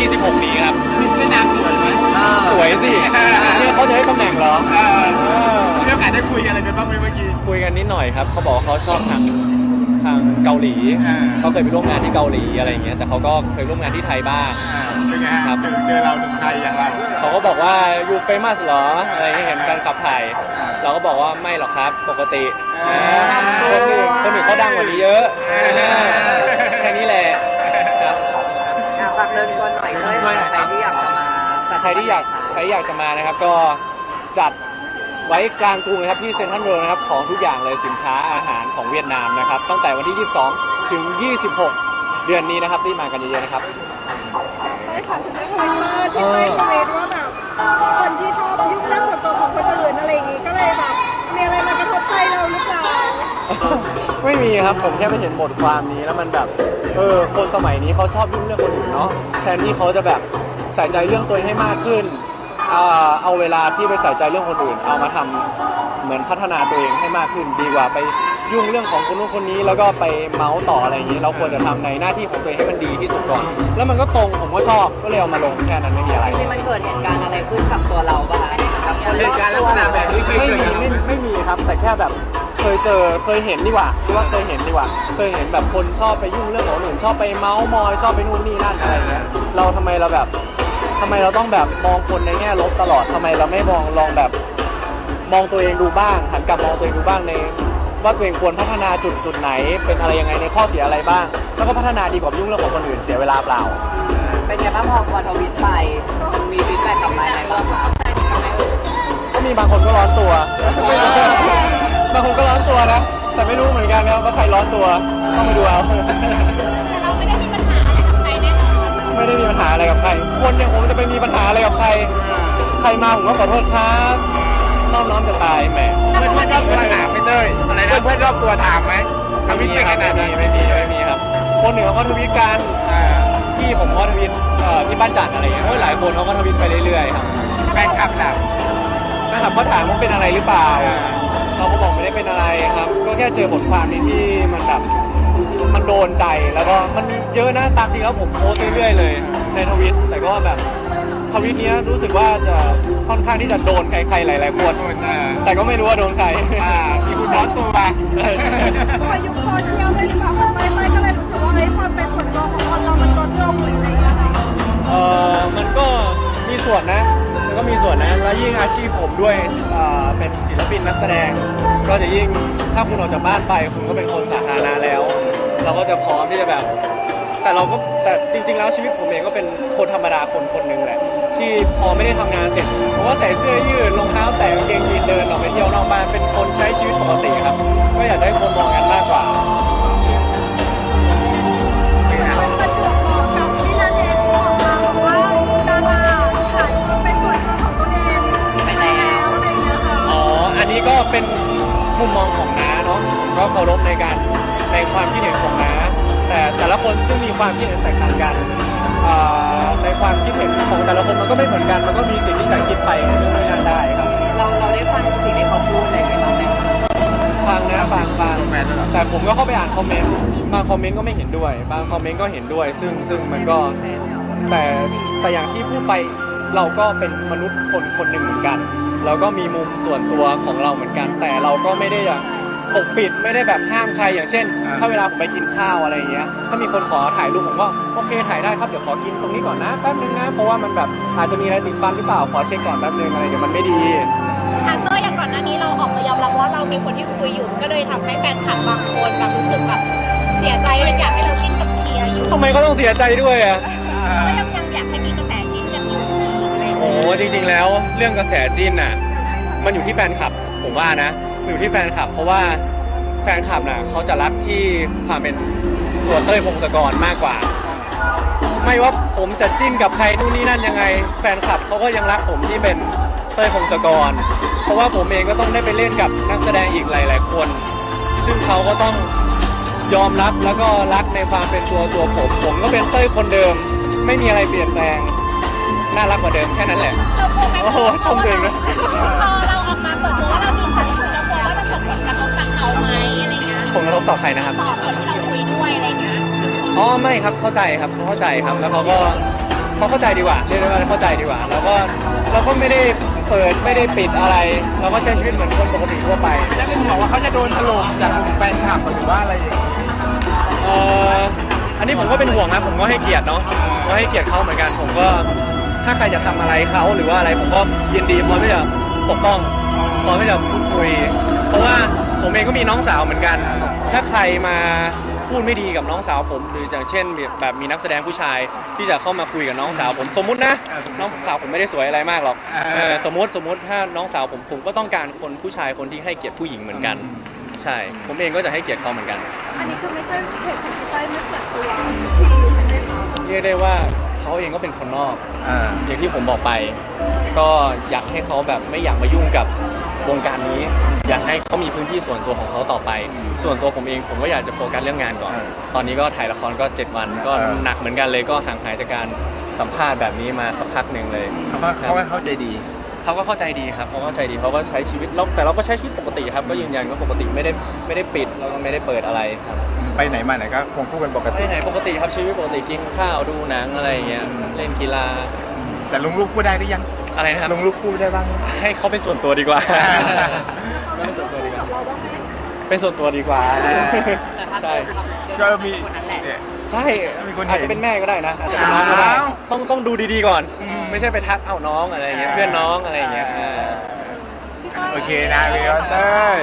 ที่16นี้ครับเวียดนามสวยไหมสวยสิเนี่ยเขาจะให้ตำแหน่งเหรอเออมีโอกาสได้คุยอะไรกันบ้างไหมเมื่อกี้ คุยกันนิดหน่อยครับเขาบอกว่าเขาชอบทางทางเกาหลีอ่า เขาเคยไปร่วมงานที่เกาหลีอะไรอย่างเงี้ยแต่เขาก็เคยร่วมงานที่ไทยบ้าง อ่าเป็นไงฮะครับเจอเจอเราหนุ่มไทยอย่างเรา เขาก็บอกว่ายูเฟมัสเหรออะไรอย่างเงี้ยเห็นแฟนคลับถ่ายเราก็บอกว่าไม่หรอกครับปกติอ่า คนอื่นคนอื่นเขาดังกว่านี้เยอะอ่าแค่นี้ ใครที่อยากใครที่อยากจะมานะครับ ก็จัดไว้กลางกรุงนะครับที่เซ็นทรัลเวิลด์นะครับของทุกอย่างเลยสินค้าอาหารของเวียดนามนะครับ ตั้งแต่วันที่ 22 ถึง 26 เดือนนี้นะครับรีบมากันเยอะๆนะครับได้ถามถึงเรื่องคาแรคเตอร์ที่ไม่คอมเมนต์ว่าแบบคนที่ชอบยุ่งเรื่องส่วนตัวของคนอื่นอะไรอย่างงี้ก็เลยแบบมีอะไรมากระทบใจเราหรือเปล่าไม่มีครับผมแค่ไปเห็นบทความนี้แล้วมันแบบเออคนสมัยนี้เขาชอบยุ่งเรื่องคนอื่นเนาะแทนที่เขาจะแบบ ใส่ใจเรื่องตัวเองให้มากขึ้นอ่าเอาเวลาที่ไปใส่ใจเรื่องคนอื่น เอามาทำเหมือนพัฒนาตัวเองให้มากขึ้นดีกว่าไปยุ่งเรื่องของคนนู้นคนนี้แล้วก็ไปเมาส์ต่ออะไรอย่างนี้ เราควรจะทำในหน้าที่ของตัวเองให้มันดีที่สุดก่อน แล้วมันก็ตรงผมก็ชอบก็เลยเอามาลงแค่นั้นไม่มีอะไรที่มันเกิดเหตุการณ์อะไรขึ้นกับตัวเราบ้างกับคนเหรอตุบการณ์ลักตัวษณะแบบนี้เคยไม่เกิดมีกับเราไม่ไม่มีครับ แต่แค่แบบเคยเจอเคยเห็นดีกว่าคือว่าเคยเห็นดีกว่า เคยเห็นแบบคนชอบไปยุ่งเรื่องของคนอื่นชอบไปเมาส์มอยชอบไปนู่นนี่นั่นอะไรเงี้ยเราทำไมเราแบบ ทำไมเราต้องแบบมองคนในแง่ลบตลอดทำไมเราไม่มองลองแบบ มองตัวเองดูบ้าง หันกลับมองตัวเองดูบ้างใน ว่าตัวเองควรพัฒนาจุดจุดไหน เป็นอะไรยังไงในข้อเสียอะไรบ้าง แล้วก็พัฒนาดีกว่าไปยุ่งเรื่องของคนอื่นเสียเวลาเปล่า เป็นไงบ้างพอพอทวิตไปมันมีฟีดแบ็กกลับมาไหนบ้างครับก็มีบางคนก็ร้อนตัว บางคนก็ร้อนตัวนะ แต่ไม่รู้เหมือนกันนะครับว่าใครร้อนตัวต้องไปดูเอา ไม่ได้มีปัญหาอะไรกับใคร คนอย่างผมจะไปมีปัญหาอะไรกับใคร ใครมาผมก็ขอโทษครับน้อมน้อมจะตายแหมเพื่อนเพื่อนรอบตัวถามไหมเต้ยอะไรนะเพื่อนรอบตัวถามไหมทวิตไปขนาดนั้นไม่มีไม่มีครับ คนหนึ่งเขาก็ทวิตกันอ่าพี่ผมก็ทวิตเอ่อที่บ้านจัดอะไรเงี้ยเฮ้ยหลายคนเขาก็ทวิตไปเรื่อยๆครับแฟนคลับเรานะครับเขาถามว่าเป็นอะไรหรือเปล่าอ่าเราก็บอกไม่ได้เป็นอะไรครับ ก็แค่เจอบทความนี้ที่มันแบบ มันโดนใจแล้วก็มันมีเยอะนะตามจริงแล้วผมโพสต์เรื่อยๆเลยในทวิตแต่ก็แบบทวิตเนี้ยรู้สึกว่าจะค่อนข้างที่จะโดนใครๆหลายๆคนคนอ่าแต่ก็ไม่รู้ว่าโดนใคร อ่ามีคุณร้อนตัวพอยุคโซเชียลด้วยหรือเปล่าเต้ยเต้ยก็เลยรู้สึกว่าเฮ้ยความเป็นส่วนตัวของคนเรามันลดลงหรืออะไรอย่างเงี้ยค่ะเออมันก็มีส่วนนะ มันก็มีส่วนนะ แล้วยิ่งอาชีพผมด้วยเอ่อเป็นศิลปินนักแสดง ก็จะยิ่งถ้าคุณออกจากบ้านไป คุณก็เป็นคนสาธารณะแล้ว เราก็จะพร้อมที่จะแบบ แต่เราก็แต่จริง ๆ แล้วชีวิตผมเองก็เป็นคนธรรมดาคนคนหนึ่งแหละที่พอไม่ได้ทำงานเสร็จผมก็ใส่เสื้อยืดรองเท้าแตะกางเกงยีนเดินออกไปเที่ยวนอกบ้านเป็นคนใช้ชีวิตปกติครับก็อยากได้คนมองกันมากกว่ามันประจวบเหมาะกับที่นาเดชน์ออกมาบอกว่าดาราขายความเป็นส่วนตัวของตัวเองไปแล้วอะไรอย่างเงี้ยค่ะอ๋อ อันนี้ก็เป็นมุมมองของน้าเนาะก็เคารพในการใน ความคิดเห็นของน้าแต่แต่ละคนซึ่งมีความคิดเห็นแตกต่างกันอ่าในความคิดเห็นของแต่ละคนมันก็ไม่เหมือนกัน มันก็มีสิ่งที่จะคิดไปในเรื่องนั้นได้ครับ เราเราได้ฟังสิ่งที่เขาพูดอะไรไหมบ้างไหมฟังนะฟังฟังแฟนแล้วเหรอแต่ผมก็เข้าไปอ่านคอมเมนต์บางคอมเมนต์ก็ไม่เห็นด้วย บางคอมเมนต์ก็เห็นด้วย ซึ่งซึ่งมันก็แต่แต่อย่างที่พูดไปเราก็เป็นมนุษย์คนคนหนึ่งเหมือนกัน เราก็มีมุมส่วนตัวของเราเหมือนกัน แต่เราก็ไม่ได้อย่าง ปกปิดไม่ได้แบบห้ามใครอย่างเช่น อ่า ถ้าเวลาผมไปกินข้าวอะไรอย่างเงี้ยถ้ามีคนขอถ่ายรูปผมก็โอเคถ่ายได้ครับเดี๋ยวขอกินตรงนี้ก่อนนะแป๊บนึงนะเพราะว่ามันแบบอาจจะมีอะไรติดฟันหรือเปล่าขอเช็คก่อนแป๊บนึงอะไรเดี๋ยวมันไม่ดี ทางเต้ยอย่างก่อนหน้านี้เราออกมายอมรับว่าเรามีคนที่คุยอยู่ ก็เลยทำให้แฟนคลับบางคนแบบรู้สึกแบบเสียใจเลยอยากให้เราจิ้นกับเชียร์อยู่ทำไมก็ต้องเสียใจด้วยอะ ก็ยังยังอยากให้มีกระแสจิ้นกันอยู่อะไรอย่างโอ้เงี้ยจริงๆแล้วเรื่องกระแสจีนน่ะ มันอยู่ที่แฟนคลับผมว่านะมัน อยู่ที่แฟนคลับ เพราะว่าแฟนคลับน่ะเขาจะรักที่ความเป็นตัวเต้ยพงศกรมากกว่า ไม่ว่าผมจะจิ้นกับใครนู่นนี่นั่นยังไง แฟนคลับเขาก็ยังรักผมที่เป็นเต้ยพงศกร เพราะว่าผมเองก็ต้องได้ไปเล่นกับนักแสดงอีกหลาย ๆ คน ซึ่งเขาก็ต้องยอมรับแล้วก็รักในความเป็นตัวตัวผม ผมก็เป็นเต้ยคนเดิม ไม่มีอะไรเปลี่ยนแปลง น่ารักกว่าเดิมแค่นั้นแหละ เรากลัวไหมโอ้โหชมตัวเองนะพอเราออ ต่อใครนะครับ ต่อคนที่เราคุยด้วยอะไรเงี้ยอ๋อไม่ครับเข้าใจครับเขาเข้าใจครับ แล้วเขาก็เขาเข้าใจดีกว่าเรียกได้ว่าเข้าใจดีกว่า แล้วก็เราก็ไม่ได้เปิดไม่ได้ปิดอะไร เราก็ใช้ชีวิตเหมือนคนปกติทั่วไปแล้วเป็นห่วงว่าเขาจะโดนถล่มจากกลุ่มแฟนคลับหรือว่าอะไรอย่างเงี้ยเอ่ออันนี้ผมก็เป็นห่วงนะผมก็ให้เกียรติเนาะผมก็ให้เกียรติเขาเหมือนกัน ผมก็ถ้าใครจะทำอะไรเขาหรือว่าอะไรผมก็ยินดีพร้อมที่จะปกป้องพร้อมที่จะพูดคุย เพราะว่าผมเองก็มีน้องสาวเหมือนกัน ถ้าใครมาพูดไม่ดีกับน้องสาวผมหรืออย่างเช่นแบบมีนักแสดงผู้ชายที่จะเข้ามาคุยกับน้องสาวผมสมมุตินะน้องสาวผมไม่ได้สวยอะไรมากหรอกเออสมมติสมมติถ้าน้องสาวผมผมก็ต้องการคนผู้ชายคนที่ให้เกียรติผู้หญิงเหมือนกัน ใช่ ผมเองก็จะให้เกียรติเขาเหมือนกัน อันนี้คือไม่ใช่เหตุของพี่เต้ยไม่เปิดตัวสักทีใช่ไหมคะเรียกได้ว่า เขาเองก็เป็นคนนอก อ่า อย่างที่ผมบอกไป ก็อยากให้เขาแบบไม่อยากมายุ่งกับวงการนี้ อยากให้เขามีพื้นที่ส่วนตัวของเขาต่อไป ส่วนตัวผมเองผมก็อยากจะโฟกัสเรื่องงานก่อนตอนนี้ก็ถ่ายละครก็ 7 วัน ก็หนักเหมือนกันเลยก็ห่างหายจากการสัมภาษณ์แบบนี้มาสักพักหนึ่งเลยเขาก็เขาก็เข้าใจดี เขาก็เข้าใจดีครับเขาก็เข้าใจดีเขาก็ใช้ชีวิตเราแต่เราก็ใช้ชีวิตปกติครับก็ยืนยันว่าปกติไม่ได้ไม่ได้ปิดแล้วก็ไม่ได้เปิดอะไรครับ ไปไหนมาไหนก็คงคู่กันปกไปติ ไหนปกติครับชีวิตปกติกินข้าวดูหนังอะไรอย่างเงี้ยเล่นกีฬาแต่ลงรูปคู่ได้หรือยังอะไรนะครับลงรูปคู่ได้บ้าง ให้เขาเป็นส่วนตัวดีกว่า เป็นส่วนตัวดีกว่าเราบ้างไหมเป็นส่วนตัวดีกว่าแต่ถ้าใช่เจอเจก็อมีคนนั้นแหละ เนี่ย ใช่มีคนเห็นอาจจะเป็นแม่ก็ได้นะอาจจะเป็นน้องก็ได้อ้าวต้องต้องดูดีๆก่อน อืม ไม่ใช่ไปทักเอ้าน้องอะไรอย่างเงี้ยเพื่อนน้องอะไรอย่างเงี้ยอ่าอ่าโอเคนะพี่ออเต้ย